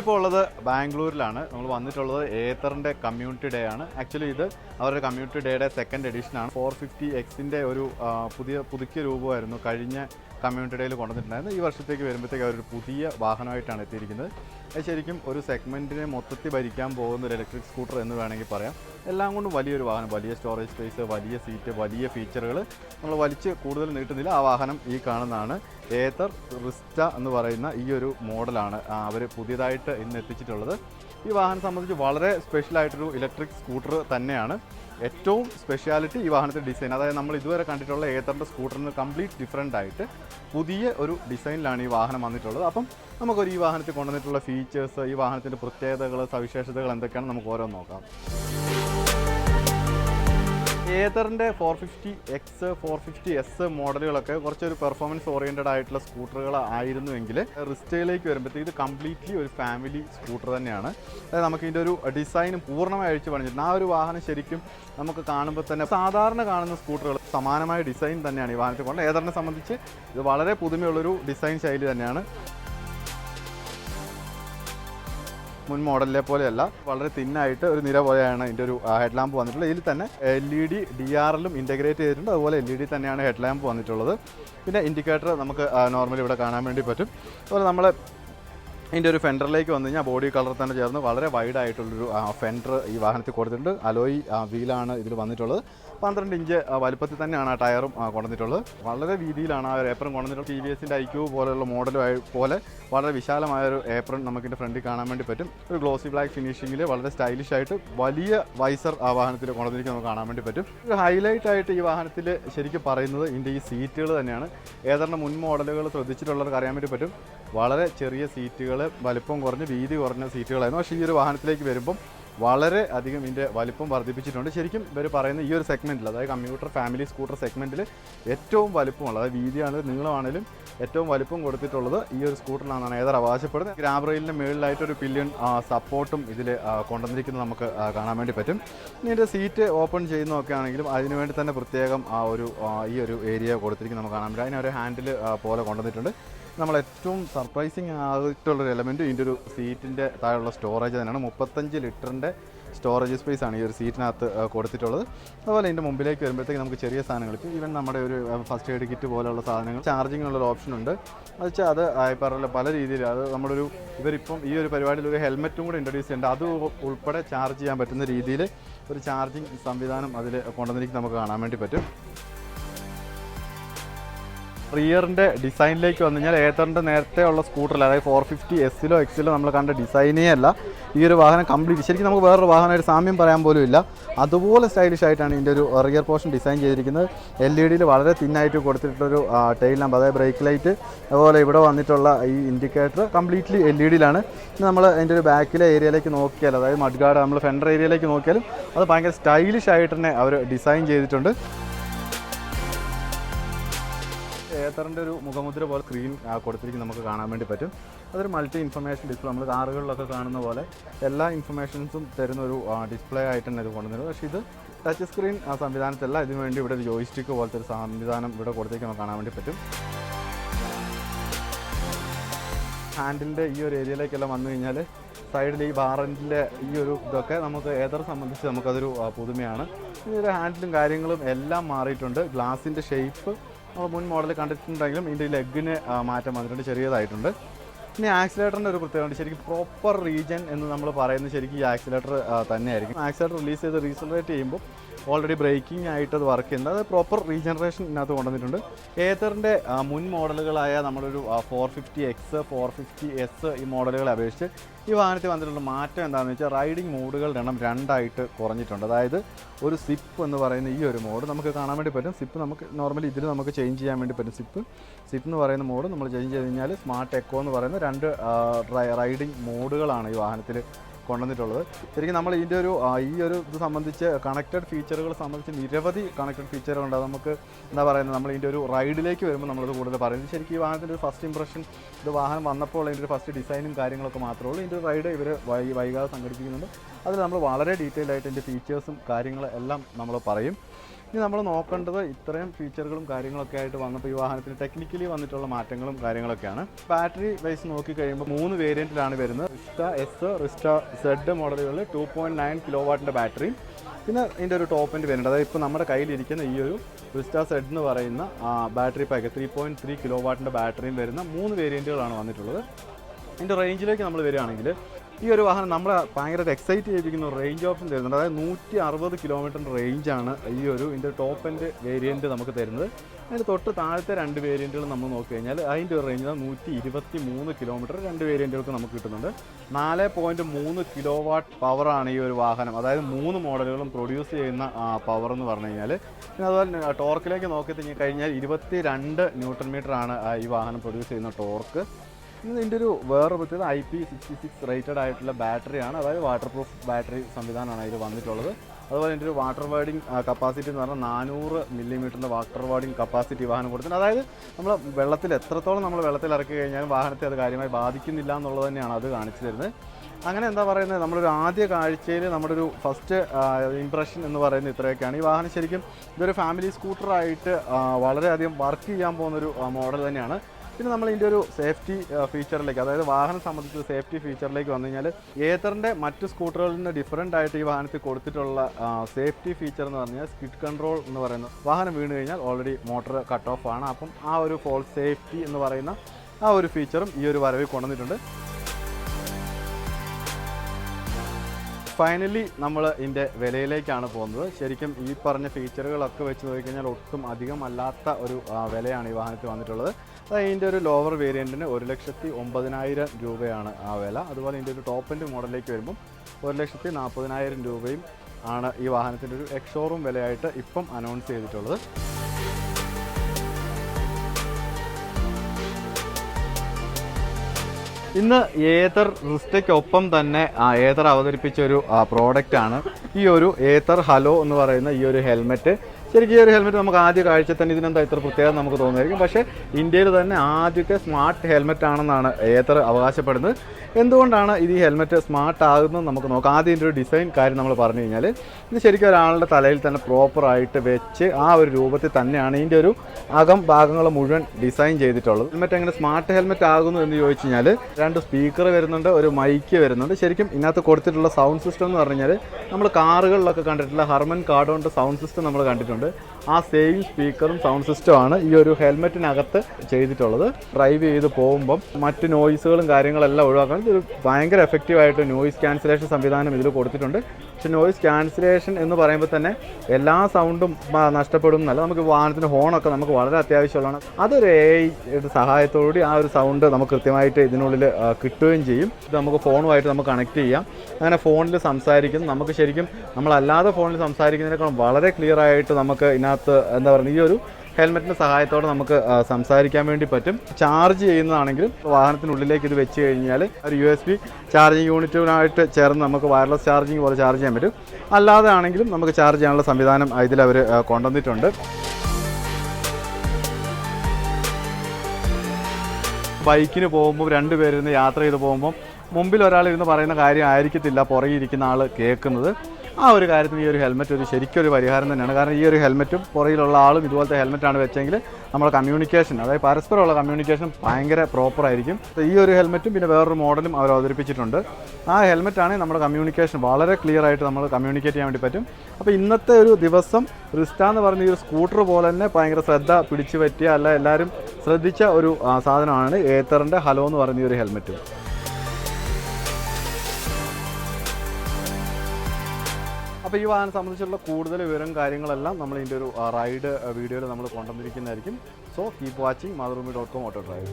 നമ്മളിപ്പോൾ ഉള്ളത് ബാംഗ്ലൂരിലാണ്. നമ്മൾ വന്നിട്ടുള്ളത് ഏത്തറിന്റെ കമ്മ്യൂണിറ്റി ഡേ ആണ്. ആക്ച്വലി ഇത് അവരുടെ കമ്മ്യൂണിറ്റി ഡേയുടെ സെക്കൻഡ് എഡിഷനാണ് ഫോർ ഫിഫ്റ്റി എക്സിന്റെ ഒരു പുതിയ പുതുക്കിയ രൂപമായിരുന്നു കഴിഞ്ഞ കമ്മ്യൂണിറ്റി ഡേയിൽ കൊണ്ടുവന്നിട്ടുണ്ടായിരുന്നു ഈ വർഷത്തേക്ക് വരുമ്പോഴത്തേക്ക് അവരൊരു പുതിയ വാഹനമായിട്ടാണ് എത്തിയിരിക്കുന്നത്. ശരിക്കും ഒരു സെഗ്മെന്റിനെ മൊത്തത്തിൽ ഭരിക്കാൻ പോകുന്ന ഒരു ഇലക്ട്രിക് സ്കൂട്ടർ എന്ന് വേണമെങ്കിൽ പറയാം. എല്ലാം കൊണ്ടും വലിയൊരു വാഹനം വലിയ സ്റ്റോറേജ് സ്പേസ് വലിയ സീറ്റ് വലിയ ഫീച്ചറുകൾ നമ്മൾ വലിച്ച് കൂടുതൽ നീട്ടുന്നില്ല. ആ വാഹനം ഈ കാണുന്നതാണ്. ഏത്തർ റിസ്റ്റ എന്ന് പറയുന്ന ഈ ഒരു മോഡലാണ് അവർ പുതിയതായിട്ട് ഇന്ന് എത്തിച്ചിട്ടുള്ളത്. ഈ വാഹനം സംബന്ധിച്ച് വളരെ സ്പെഷ്യലായിട്ടൊരു ഇലക്ട്രിക് സ്കൂട്ടർ തന്നെയാണ്. ഏറ്റവും സ്പെഷ്യാലിറ്റി ഈ വാഹനത്തിന്റെ ഡിസൈൻ അതായത് നമ്മൾ ഇതുവരെ കണ്ടിട്ടുള്ള ഏത്തറിന്റെ സ്കൂട്ടറിന് കംപ്ലീറ്റ് ഡിഫറെന്റ് ആയിട്ട് പുതിയ ഒരു ഡിസൈനിലാണ് ഈ വാഹനം വന്നിട്ടുള്ളത്. അപ്പം നമുക്കൊരു ഈ വാഹനത്തിൽ കൊണ്ടുവന്നിട്ടുള്ള ഫീച്ചേഴ്സ് ഈ വാഹനത്തിന്റെ പ്രത്യേകതകൾ സവിശേഷതകൾ എന്തൊക്കെയാണ് നമുക്ക് ഓരോന്ന് നോക്കാം. ഏതറിന്റെ four fifty X four fifty S മോഡലുകളൊക്കെ കുറച്ചൊരു പെർഫോമൻസ് ഓറിയന്റഡ് ആയിട്ടുള്ള സ്കൂട്ടറുകൾ ആയിരുന്നുവെങ്കിൽ റിസ്റ്റയിലേക്ക് വരുമ്പോഴത്തേക്ക് ഇത് കംപ്ലീറ്റ്ലി ഒരു ഫാമിലി സ്കൂട്ടർ തന്നെയാണ്. അതായത് നമുക്ക് ഇതിന്റെ ഒരു ഡിസൈൻ പൂർണമായി അഴിച്ചു പണിഞ്ഞിട്ടുണ്ട്. ആ ഒരു വാഹനം ശരിക്കും നമുക്ക് കാണുമ്പോൾ തന്നെ സാധാരണ കാണുന്ന സ്കൂട്ടറുകൾ സമാനമായ ഡിസൈൻ തന്നെയാണ് ഈ വാഹനത്തിൽ കൊണ്ട് ഏതറിനെ സംബന്ധിച്ച് ഇത് വളരെ പുതുമയുള്ളൊരു ഡിസൈൻ ശൈലി തന്നെയാണ്. മുൻ മോഡലിലെ പോലെയല്ല വളരെ തിന്നായിട്ട് ഒരു നിര പോലെയാണ് ഇതിന്റെ ഒരു ഹെഡ് ലാമ്പ് വന്നിട്ടുള്ളത്. ഇതിൽ തന്നെ എൽ ഇ ഡി ഡി ആറിലും ഇന്റഗ്രേറ്റ് ചെയ്തിട്ടുണ്ട്. അതുപോലെ എൽ ഇ ഡി തന്നെയാണ് ഹെഡ് ലാമ്പ് വന്നിട്ടുള്ളത്. പിന്നെ ഇൻഡിക്കേറ്റർ നമുക്ക് നോർമലി ഇവിടെ കാണാൻ വേണ്ടി പറ്റും. അതുപോലെ നമ്മൾ ഇതിന്റെ ഒരു ഫെൻഡറിലേക്ക് വന്നു കഴിഞ്ഞാൽ ബോഡി കളർ തന്നെ ചേർന്ന് വളരെ വൈഡ് ആയിട്ടുള്ളൊരു ഫെൻഡർ ഈ വാഹനത്തിൽ കൊടുത്തിട്ടുണ്ട്. അലോയി വീലാണ് ഇതിൽ വന്നിട്ടുള്ളത്. പന്ത്രണ്ട് ഇഞ്ച് വലുപ്പത്തിൽ തന്നെയാണ് ആ ടയറും കൊണ്ടുവന്നിട്ടുള്ളത്. വളരെ രീതിയിലാണ് ആ ഒരു ഏപ്രൺ കൊണ്ടുവന്നിട്ടുള്ളത്. ടി വി എസിന്റെ ഐക്യൂ പോലെയുള്ള മോഡലുമായി പോലെ വളരെ വിശാലമായ ഒരു ഏപ്രൺ നമുക്കിന്റെ ഫ്രണ്ടിൽ കാണാൻ വേണ്ടി പറ്റും. ഒരു ഗ്ലോസി ബ്ലാക്ക് ഫിനിഷിങ്ങിൽ വളരെ സ്റ്റൈലിഷ് ആയിട്ട് വലിയ വൈസർ ആ വാഹനത്തിൽ കൊണ്ടുവന്നിരിക്കുന്നത് നമുക്ക് കാണാൻ വേണ്ടി പറ്റും. ഒരു ഹൈലൈറ്റ് ആയിട്ട് ഈ വാഹനത്തിൽ ശരിക്കും പറയുന്നത് ഇതിന്റെ ഈ സീറ്റുകൾ തന്നെയാണ്. ഏതാണ്ട് മുൻ മോഡലുകൾ ശ്രദ്ധിച്ചിട്ടുള്ളവർക്ക് അറിയാൻ വേണ്ടി പറ്റും. വളരെ ചെറിയ സീറ്റുകൾ വലിപ്പം കുറഞ്ഞ് വീതി കുറഞ്ഞ സീറ്റുകളായിരുന്നു. പക്ഷേ ഈ ഒരു വാഹനത്തിലേക്ക് വരുമ്പം വളരെ അധികം ഇതിന്റെ വലിപ്പം വർദ്ധിപ്പിച്ചിട്ടുണ്ട്. ശരിക്കും ഇവർ പറയുന്ന ഈ ഒരു സെഗ്മെന്റിൽ അതായത് കമ്പ്യൂട്ടർ ഫാമിലി സ്കൂട്ടർ സെഗ്മെന്റിൽ ഏറ്റവും വലിപ്പമുള്ള അതായത് വീതിയാണെങ്കിലും നീളമാണെങ്കിലും ഏറ്റവും വലിപ്പം കൊടുത്തിട്ടുള്ളത് ഈ ഒരു സ്കൂട്ടറിലാണെന്നാണ് ഏതാ അവകാശപ്പെടുന്നത്. ഗ്രാബ് റെയിലിന്റെ മുകളിലായിട്ട് ഒരു പില്യൺ സപ്പോർട്ടും ഇതിൽ കൊണ്ടുവന്നിരിക്കുന്നത് നമുക്ക് കാണാൻ വേണ്ടി പറ്റും. ഇതിന്റെ സീറ്റ് ഓപ്പൺ ചെയ്യുന്നതൊക്കെ ആണെങ്കിലും അതിനുവേണ്ടി തന്നെ പ്രത്യേകം ആ ഒരു ഈ ഒരു ഏരിയ കൊടുത്തിരിക്കുന്നത് നമുക്ക് കാണാൻ പറ്റും. അതിനൊരു ഹാൻഡിൽ പോലെ കൊണ്ടുവന്നിട്ടുണ്ട്. നമ്മൾ ഏറ്റവും സർപ്രൈസിങ് ആയിട്ടുള്ളൊരു എലമെന്റ് ഇതിന്റെ ഒരു സീറ്റിന്റെ താഴെയുള്ള സ്റ്റോറേജ് തന്നെയാണ്. മുപ്പത്തഞ്ച് ലിറ്ററിന്റെ സ്റ്റോറേജ് സ്പേസ് ആണ് ഈ ഒരു സീറ്റിനകത്ത് കൊടുത്തിട്ടുള്ളത്. അതുപോലെ ഇതിന്റെ മുമ്പിലേക്ക് വരുമ്പോഴത്തേക്ക് നമുക്ക് ചെറിയ സാധനങ്ങൾക്ക് ഈവൻ നമ്മുടെ ഒരു ഫസ്റ്റ് എയ്ഡ് കിറ്റ് പോലെയുള്ള സാധനങ്ങൾ ചാർജിങ് ഉള്ളൊരു ഓപ്ഷൻ ഉണ്ട്. അത് വെച്ചാൽ അത് പറഞ്ഞ പല രീതിയിൽ അത് നമ്മളൊരു ഇവരിപ്പം ഈ ഒരു പരിപാടിയിൽ ഒരു ഹെൽമെറ്റും കൂടെ ഇൻട്രൊഡ്യൂസ് ചെയ്യുന്നുണ്ട് അത് ഉൾപ്പെടെ ചാർജ് ചെയ്യാൻ പറ്റുന്ന രീതിയിൽ ഒരു ചാർജിങ് സംവിധാനം അതിൽ കൊണ്ടുവന്നിരിക്കും നമുക്ക് കാണാൻ വേണ്ടി പറ്റും. റിയറിന്റെ ഡിസൈനിലേക്ക് വന്നു കഴിഞ്ഞാൽ ഏത്തറിന്റെ നേരത്തെ ഉള്ള സ്കൂട്ടറിൽ അതായത് ഫോർ ഫിഫ്റ്റി എസ്സിലോ എക്സിലോ നമ്മൾ കണ്ട ഡിസൈനേ അല്ല. ഈ ഒരു വാഹനം കംപ്ലീറ്റ് ശരിക്കും നമുക്ക് വേറൊരു വാഹനമായിട്ട് സാമ്യം പറയാൻ പോലും ഇല്ല. അതുപോലെ സ്റ്റൈലിഷ് ആയിട്ടാണ് ഇതിന്റെ ഒരു റിയർ പോർഷൻ ഡിസൈൻ ചെയ്തിരിക്കുന്നത്. എൽ ഇ ഡിയിൽ വളരെ തിന്നായിട്ട് കൊടുത്തിട്ടുള്ളൊരു ടെയിൽ ലാമ്പ് അതായത് ബ്രേക്ക് ലൈറ്റ് അതുപോലെ ഇവിടെ വന്നിട്ടുള്ള ഈ ഇൻഡിക്കേറ്റർ കംപ്ലീറ്റ്ലി എൽ ഇ ഡിയിലാണ് നമ്മൾ അതിന്റെ ഒരു ബാക്കിലെ ഏരിയയിലേക്ക് നോക്കിയാൽ അതായത് മഡ്ഗാർഡ് നമ്മൾ ഫെൻഡർ ഏരിയയിലേക്ക് നോക്കിയാലും അത് ഭയങ്കര സ്റ്റൈലിഷ് ആയിട്ട് തന്നെ അവർ ഡിസൈൻ ചെയ്തിട്ടുണ്ട്. ഏത്തറിന്റെ ഒരു മുഖമുദ്ര പോലെ സ്ക്രീൻ കൊടുത്തിരിക്കും നമുക്ക് കാണാൻ വേണ്ടി പറ്റും. അതൊരു മൾട്ടി ഇൻഫർമേഷൻ ഡിസ്പ്ലേ നമ്മൾ കാറുകളിലൊക്കെ കാണുന്ന പോലെ എല്ലാ ഇൻഫർമേഷൻസും തരുന്ന ഒരു ഡിസ്പ്ലേ ആയിട്ട് തന്നെ ഇത് കൊണ്ടുവരുന്നത് പക്ഷേ ഇത് ടച്ച് സ്ക്രീൻ സംവിധാനത്തല്ല ഇതിനു വേണ്ടി ഇവിടെ ഒരു ജോയിസ്റ്റിക്ക് പോലത്തെ ഒരു സംവിധാനം ഇവിടെ കൊടുത്തേക്ക് നമുക്ക് കാണാൻ വേണ്ടി പറ്റും. ഹാൻഡിലിന്റെ ഈ ഒരു ഏരിയയിലേക്കെല്ലാം വന്നു കഴിഞ്ഞാൽ സൈഡിൽ ഈ ബാറിന്റെ ഈ ഒരു ഇതൊക്കെ നമുക്ക് ഏതർ സംബന്ധിച്ച് നമുക്കതൊരു പുതുമയാണ്. ഇതിന്റെ ഹാൻഡിലും കാര്യങ്ങളും എല്ലാം മാറിയിട്ടുണ്ട്. ഗ്ലാസിന്റെ ഷേപ്പ് നമ്മൾ മുൻ മോഡൽ കണ്ടിട്ടുണ്ടെങ്കിലും ഇതിന്റെ ലെഗിന് മാറ്റം വന്നിട്ടുണ്ട് ചെറിയതായിട്ടുണ്ട്. പിന്നെ ആക്സിലേറ്ററിന്റെ ഒരു പ്രത്യേകത ശരിക്കും പ്രോപ്പർ റീജൻ എന്ന് നമ്മൾ പറയുന്നത് ശരിക്കും ഈ ആക്സിലേറ്റർ തന്നെയായിരിക്കും. ആക്സിലേറ്റർ റിലീസ് ചെയ്ത് റീസലറേറ്റ് ചെയ്യുമ്പോൾ ഓൾറെഡി ബ്രേക്കിംഗ് ആയിട്ട് അത് വർക്ക് ചെയ്യുന്നത് അത് പ്രോപ്പർ റീജനറേഷൻ ഇതിനകത്ത് കൊണ്ടുവന്നിട്ടുണ്ട്. ഏതറിന്റെ മുൻ മോഡലുകളായ നമ്മളൊരു four fifty X four fifty S ഈ മോഡലുകളെ അപേക്ഷിച്ച് ഈ വാഹനത്തിൽ വന്നിട്ടുള്ള മാറ്റം എന്താണെന്ന് വെച്ചാൽ റൈഡിംഗ് മോഡുകളുടെ എണ്ണം രണ്ടായിട്ട് കുറഞ്ഞിട്ടുണ്ട്. അതായത് ഒരു സിപ്പ് എന്ന് പറയുന്ന ഈ ഒരു മോഡ് നമുക്ക് കാണാൻ വേണ്ടി പറ്റും. സിപ്പ് നമുക്ക് നോർമലി ഇതിൽ നമുക്ക് ചേഞ്ച് ചെയ്യാൻ വേണ്ടി പറ്റും. സിപ്പ് സിപ്പ് എന്ന് പറയുന്ന മോഡ് നമ്മൾ ചേഞ്ച് ചെയ്ത് കഴിഞ്ഞാൽ സ്മാർട്ട് എക്കോ എന്ന് പറയുന്ന രണ്ട് റൈഡിംഗ് മോഡുകളാണ് ഈ വാഹനത്തിൽ കൊണ്ടുവന്നിട്ടുള്ളത്. ശരിക്കും നമ്മൾ ഇതിന്റെ ഒരു ഈ ഒരു ഇത് സംബന്ധിച്ച് കണക്റ്റഡ് ഫീച്ചറുകൾ സംബന്ധിച്ച് നിരവധി കണക്റ്റഡ് ഫീച്ചറുകൾ ഉണ്ട് നമുക്ക് എന്താ പറയുന്നത്? നമ്മൾ ഇതിന്റെ ഒരു റൈഡിലേക്ക് വരുമ്പോൾ നമ്മളത് കൂടുതൽ പറയുന്നത് ശരിക്കും ഈ വാഹനത്തിന്റെ ഒരു ഫസ്റ്റ് ഇംപ്രഷൻ ഇത് വാഹനം വന്നപ്പോൾ ഇതിന്റെ ഒരു ഫസ്റ്റ് ഡിസൈനും കാര്യങ്ങളൊക്കെ മാത്രമേ ഉള്ളൂ. ഇതിന്റെ റൈഡ് ഇവർ വൈകാതെ സംഘടിപ്പിക്കുന്നുണ്ട്. അതിൽ നമ്മൾ വളരെ ഡീറ്റെയിൽ ആയിട്ട് ഇതിന്റെ ഫീച്ചേഴ്സും കാര്യങ്ങളും എല്ലാം നമ്മൾ പറയും. ഇനി നമ്മൾ നോക്കേണ്ടത് ഇത്രയും ഫീച്ചറുകളും കാര്യങ്ങളൊക്കെ ആയിട്ട് വന്നപ്പോൾ ഈ വാഹനത്തിന് ടെക്നിക്കലി വന്നിട്ടുള്ള മാറ്റങ്ങളും കാര്യങ്ങളൊക്കെയാണ്. ബാറ്ററി വൈസ് നോക്കി കഴിയുമ്പോൾ മൂന്ന് വേരിയന്റിലാണ് വരുന്നത്. റിസ്റ്റ എസ് റിസ്റ്റ സെഡ് മോഡലുകളിൽ ടു പോയിന്റ് നയൻ കിലോ വാട്ടിന്റെ ബാറ്ററിയും പിന്നെ ഇതിന്റെ ഒരു ടോപ്പ് എൻഡ് വരുന്നുണ്ട് അതായത് ഇപ്പോൾ നമ്മുടെ കയ്യിലിരിക്കുന്ന ഈ ഒരു റിസ്റ്റ സെഡ് എന്ന് പറയുന്ന battery pack three point three kilo വാട്ടിന്റെ ബാറ്ററിയും വരുന്ന മൂന്ന് വേരിയന്റുകളാണ് വന്നിട്ടുള്ളത്. ഇതിന്റെ റേഞ്ചിലേക്ക് നമ്മൾ വരികയാണെങ്കിൽ ഈ ഒരു വാഹനം നമ്മളെ ഭയങ്കരമായിട്ട് എക്സൈറ്റ് ചെയ്യിപ്പിക്കുന്ന റേഞ്ച് ഓപ്ഷൻ തരുന്നുണ്ട് അതായത് നൂറ്റി അറുപത് കിലോമീറ്ററിന്റെ റേഞ്ചാണ് ഈ ഒരു ഇതിന്റെ ടോപ്പ് എൻഡ് വേരിയന്റ് നമുക്ക് തരുന്നത്. അതിന്റെ തൊട്ട് താഴത്തെ രണ്ട് വേരിയന്റുകൾ നമ്മൾ നോക്കി കഴിഞ്ഞാൽ അതിന്റെ ഒരു റേഞ്ച് നൂറ്റി ഇരുപത്തി മൂന്ന് കിലോമീറ്റർ രണ്ട് വേരിയന്റുകൾക്ക് നമുക്ക് കിട്ടുന്നുണ്ട്. നാല് പോയിന്റ് മൂന്ന് കിലോ വാട്ട് പവറാണ് ഈ ഒരു വാഹനം. അതായത് മൂന്ന് മോഡലുകളും പ്രൊഡ്യൂസ് ചെയ്യുന്ന പവർ എന്ന് പറഞ്ഞു കഴിഞ്ഞാൽ. പിന്നെ അതുപോലെ ടോർക്കിലേക്ക് നോക്കി കഴിഞ്ഞാൽ ഇരുപത്തി രണ്ട് ന്യൂട്രൺ മീറ്റർ ആണ് ഈ വാഹനം പ്രൊഡ്യൂസ് ചെയ്യുന്ന ടോർക്ക് ഇതിന്റെ ഒരു വേറെ പ്രത്യേകത I P sixty six rated ആയിട്ടുള്ള ബാറ്ററിയാണ്. അതായത് വാട്ടർ പ്രൂഫ് ബാറ്ററി സംവിധാനമാണ് അതിൽ വന്നിട്ടുള്ളത്. അതുപോലെ ഇതിന്റെ ഒരു വാട്ടർ വാർഡിങ് കപ്പാസിറ്റി എന്ന് പറഞ്ഞാൽ നാനൂറ് മില്ലിമീറ്ററിന്റെ വാട്ടർ വാർഡിങ് കപ്പാസിറ്റി വാഹനം കൊടുത്തിട്ടുണ്ട്. അതായത് നമ്മൾ വെള്ളത്തിൽ എത്രത്തോളം നമ്മൾ വെള്ളത്തിൽ ഇറക്കി കഴിഞ്ഞാൽ വാഹനത്തെ അത് കാര്യമായി ബാധിക്കുന്നില്ല എന്നുള്ളത് തന്നെയാണ് അത് കാണിച്ചു തരുന്നത്. അങ്ങനെ എന്താ പറയുന്നത്? നമ്മളൊരു ആദ്യ കാഴ്ചയിൽ നമ്മുടെ ഒരു ഫസ്റ്റ് ഇംപ്രഷൻ എന്ന് പറയുന്നത് ഇത്രയൊക്കെയാണ്. ഈ വാഹനം ശരിക്കും ഇതൊരു ഫാമിലി സ്കൂട്ടറായിട്ട് വളരെയധികം വർക്ക് ചെയ്യാൻ പോകുന്നൊരു മോഡൽ തന്നെയാണ്. പിന്നെ നമ്മൾ ഇതിന്റെ ഒരു സേഫ്റ്റി ഫീച്ചറിലേക്ക് അതായത് വാഹനം സംബന്ധിച്ച് സേഫ്റ്റി ഫീച്ചറിലേക്ക് വന്നു കഴിഞ്ഞാൽ ഏതറിന്റെ മറ്റ് സ്കൂട്ടറുകളിൽ നിന്ന് ഡിഫറന്റ് ആയിട്ട് ഈ വാഹനത്തിൽ കൊടുത്തിട്ടുള്ള സേഫ്റ്റി ഫീച്ചർ എന്ന് പറഞ്ഞാൽ സ്കിഡ് കൺട്രോൾ എന്ന് പറയുന്നത് വാഹനം വീണ് കഴിഞ്ഞാൽ ഓൾറെഡി മോട്ടർ കട്ട് ഓഫ് ആണ്. അപ്പം ആ ഒരു ഫോൾ സേഫ്റ്റി എന്ന് പറയുന്ന ആ ഒരു ഫീച്ചറും ഈ ഒരു വരവിൽ കൊണ്ടുവന്നിട്ടുണ്ട്. ഫൈനലി നമ്മൾ ഇതിന്റെ വിലയിലേക്കാണ് പോകുന്നത്. ശരിക്കും ഈ പറഞ്ഞ ഫീച്ചറുകളൊക്കെ വെച്ച് നോക്കിക്കഴിഞ്ഞാൽ ഒട്ടും അധികം അല്ലാത്ത ഒരു വിലയാണ് ഈ വാഹനത്തിൽ വന്നിട്ടുള്ളത്. അതായത് ഇതിന്റെ ഒരു ലോവർ വേരിയന്റിന് ഒരു ലക്ഷത്തി ഒമ്പതിനായിരം രൂപയാണ് ആ വില. അതുപോലെ ഇതിന്റെ ഒരു ടോപ്പ് എൻഡ് മോഡലിലേക്ക് വരുമ്പം ഒരു ലക്ഷത്തി നാൽപ്പതിനായിരം രൂപയും ആണ് ഈ വാഹനത്തിന്റെ ഒരു എക്സോറൂം വിലയായിട്ട് ഇപ്പം അനൗൺസ് ചെയ്തിട്ടുള്ളത്. ഇന്ന് ഏതർ റിസ്റ്റയ്ക്കൊപ്പം തന്നെ ആ ഏതർ അവതരിപ്പിച്ച ഒരു പ്രോഡക്റ്റ് ആണ്. ഈ ഒരു ഏതർ ഹലോ എന്ന് പറയുന്ന ഈ ഒരു ഹെൽമെറ്റ് ശരിക്കും ഈ ഒരു ഹെൽമെറ്റ് നമുക്ക് ആദ്യ കാഴ്ച തന്നെ ഇതിനെന്താ ഇത്ര പ്രത്യേകത നമുക്ക് തോന്നുമായിരിക്കും പക്ഷേ ഇന്ത്യയിൽ തന്നെ ആദ്യത്തെ സ്മാർട്ട് ഹെൽമെറ്റ് ആണെന്നാണ് ഏത്ര അവകാശപ്പെടുന്നത്. എന്തുകൊണ്ടാണ് ഇത് ഈ ഹെൽമെറ്റ് സ്മാർട്ട് ആകുന്നത് നമുക്ക് നോക്കാം. ആദ്യം ഇതിന്റെ ഒരു ഡിസൈൻ കാര്യം നമ്മൾ പറഞ്ഞു കഴിഞ്ഞാൽ ഇത് ശരിക്കും ഒരാളുടെ തലയിൽ തന്നെ പ്രോപ്പറായിട്ട് വെച്ച് ആ ഒരു രൂപത്തിൽ തന്നെയാണ് ഇതിന്റെ ഒരു അകം ഭാഗങ്ങൾ മുഴുവൻ ഡിസൈൻ ചെയ്തിട്ടുള്ളത്. ഹെൽമെറ്റ് എങ്ങനെ സ്മാർട്ട് ഹെൽമെറ്റ് ആകുന്നു എന്ന് ചോദിച്ചു കഴിഞ്ഞാൽ രണ്ട് സ്പീക്കർ വരുന്നുണ്ട് ഒരു മൈക്ക് വരുന്നുണ്ട്. ശരിക്കും ഇതിനകത്ത് കൊടുത്തിട്ടുള്ള സൗണ്ട് സിസ്റ്റം എന്ന് പറഞ്ഞു കഴിഞ്ഞാൽ നമ്മൾ കാറുകളിലൊക്കെ കണ്ടിട്ടുള്ള ഹർമൻ കാർഡോണ്ട് സൗണ്ട് സിസ്റ്റം നമ്മൾ കണ്ടിട്ടുണ്ട്. ചെയ്യുന്നുണ്ട് ആ സെയിം സ്പീക്കറും സൗണ്ട് സിസ്റ്റമാണ് ഈ ഒരു ഹെൽമെറ്റിനകത്ത് ചെയ്തിട്ടുള്ളത്. ഡ്രൈവ് ചെയ്ത് പോകുമ്പം മറ്റ് നോയ്സുകളും കാര്യങ്ങളെല്ലാം ഒഴിവാക്കാൻ ഇതൊരു ഭയങ്കര എഫക്റ്റീവായിട്ട് നോയിസ് ക്യാൻസലേഷൻ സംവിധാനം ഇതിൽ കൊടുത്തിട്ടുണ്ട്. പക്ഷെ നോയിസ് ക്യാൻസലേഷൻ എന്ന് പറയുമ്പോൾ തന്നെ എല്ലാ സൗണ്ടും നഷ്ടപ്പെടും എന്നല്ല. നമുക്ക് വാഹനത്തിന് ഹോണൊക്കെ നമുക്ക് വളരെ അത്യാവശ്യമുള്ളതാണ്. അതൊരു എ സഹായത്തോടുകൂടി ആ ഒരു സൗണ്ട് നമുക്ക് കൃത്യമായിട്ട് ഇതിനുള്ളിൽ കിട്ടുകയും ചെയ്യും. ഇത് നമുക്ക് ഫോണുമായിട്ട് നമുക്ക് കണക്ട് ചെയ്യാം. അങ്ങനെ ഫോണിൽ സംസാരിക്കും. നമുക്ക് ശരിക്കും നമ്മളല്ലാതെ ഫോണിൽ സംസാരിക്കുന്നതിനേക്കാളും വളരെ ക്ലിയറായിട്ട് നമുക്ക് ഇതിനകത്ത് എന്താ പറയുക ഈ ഒരു ഹെൽമെറ്റിന്റെ സഹായത്തോടെ നമുക്ക് സംസാരിക്കാൻ വേണ്ടി പറ്റും. ചാർജ് ചെയ്യുന്നതാണെങ്കിലും വാഹനത്തിനുള്ളിലേക്ക് ഇത് വെച്ച് കഴിഞ്ഞാൽ ഒരു യു എസ് ബി ചാർജിങ് യൂണിറ്റുമായിട്ട് ചേർന്ന് നമുക്ക് വയർലെസ് ചാർജിങ് പോലെ ചാർജ് ചെയ്യാൻ പറ്റും. അല്ലാതെ ആണെങ്കിലും നമുക്ക് ചാർജ് ചെയ്യാനുള്ള സംവിധാനം ഇതിൽ അവർ കൊണ്ടുവന്നിട്ടുണ്ട്. ബൈക്കിന് പോകുമ്പോൾ രണ്ട് പേരിന്ന് യാത്ര ചെയ്ത് പോകുമ്പോൾ മുമ്പിൽ ഒരാൾ ഇരുന്ന് പറയുന്ന കാര്യം ആയിരിക്കത്തില്ല പുറകെ ഇരിക്കുന്ന ആൾ കേൾക്കുന്നത്. ആ ഒരു കാര്യത്തിന് ഈ ഒരു ഹെൽമെറ്റ് ഒരു ശരിക്കും ഒരു പരിഹാരം തന്നെയാണ്. കാരണം ഈ ഒരു ഹെൽമെറ്റും പുറയിലുള്ള ആളും ഇതുപോലത്തെ ഹെൽമെറ്റാണ് വെച്ചെങ്കിൽ നമ്മുടെ കമ്മ്യൂണിക്കേഷൻ അതായത് പരസ്പരമുള്ള കമ്മ്യൂണിക്കേഷൻ ഭയങ്കര പ്രോപ്പറായിരിക്കും ഈ ഒരു ഹെൽമെറ്റും പിന്നെ വേറൊരു മോഡലും അവർ അവതരിപ്പിച്ചിട്ടുണ്ട്. ആ ഹെൽമെറ്റാണ് നമ്മുടെ കമ്മ്യൂണിക്കേഷൻ വളരെ ക്ലിയർ ആയിട്ട് നമ്മൾ കമ്മ്യൂണിക്കേറ്റ് ചെയ്യാൻ വേണ്ടി പറ്റും. അപ്പോൾ ഇന്നത്തെ ഒരു ദിവസം റിസ്റ്റ എന്ന് പറഞ്ഞ ഈ ഒരു സ്കൂട്ടർ പോലെ തന്നെ ഭയങ്കര ശ്രദ്ധ പിടിച്ചു പറ്റിയ അല്ല എല്ലാവരും ശ്രദ്ധിച്ച ഒരു സാധനമാണ് ഏത്തറിന്റെ ഹലോ എന്ന് പറഞ്ഞ ഈ ഒരു ഹെൽമെറ്റ് അപ്പോൾ ഈ വാഹനം സംബന്ധിച്ചുള്ള കൂടുതൽ വിവരം കാര്യങ്ങളെല്ലാം നമ്മൾ ഇതിന്റെ ഒരു റൈഡ് വീഡിയോയിൽ നമ്മൾ കൊണ്ടുവന്നിരിക്കുന്നതായിരിക്കും. So keep watching Mathrubhumi dot com auto drive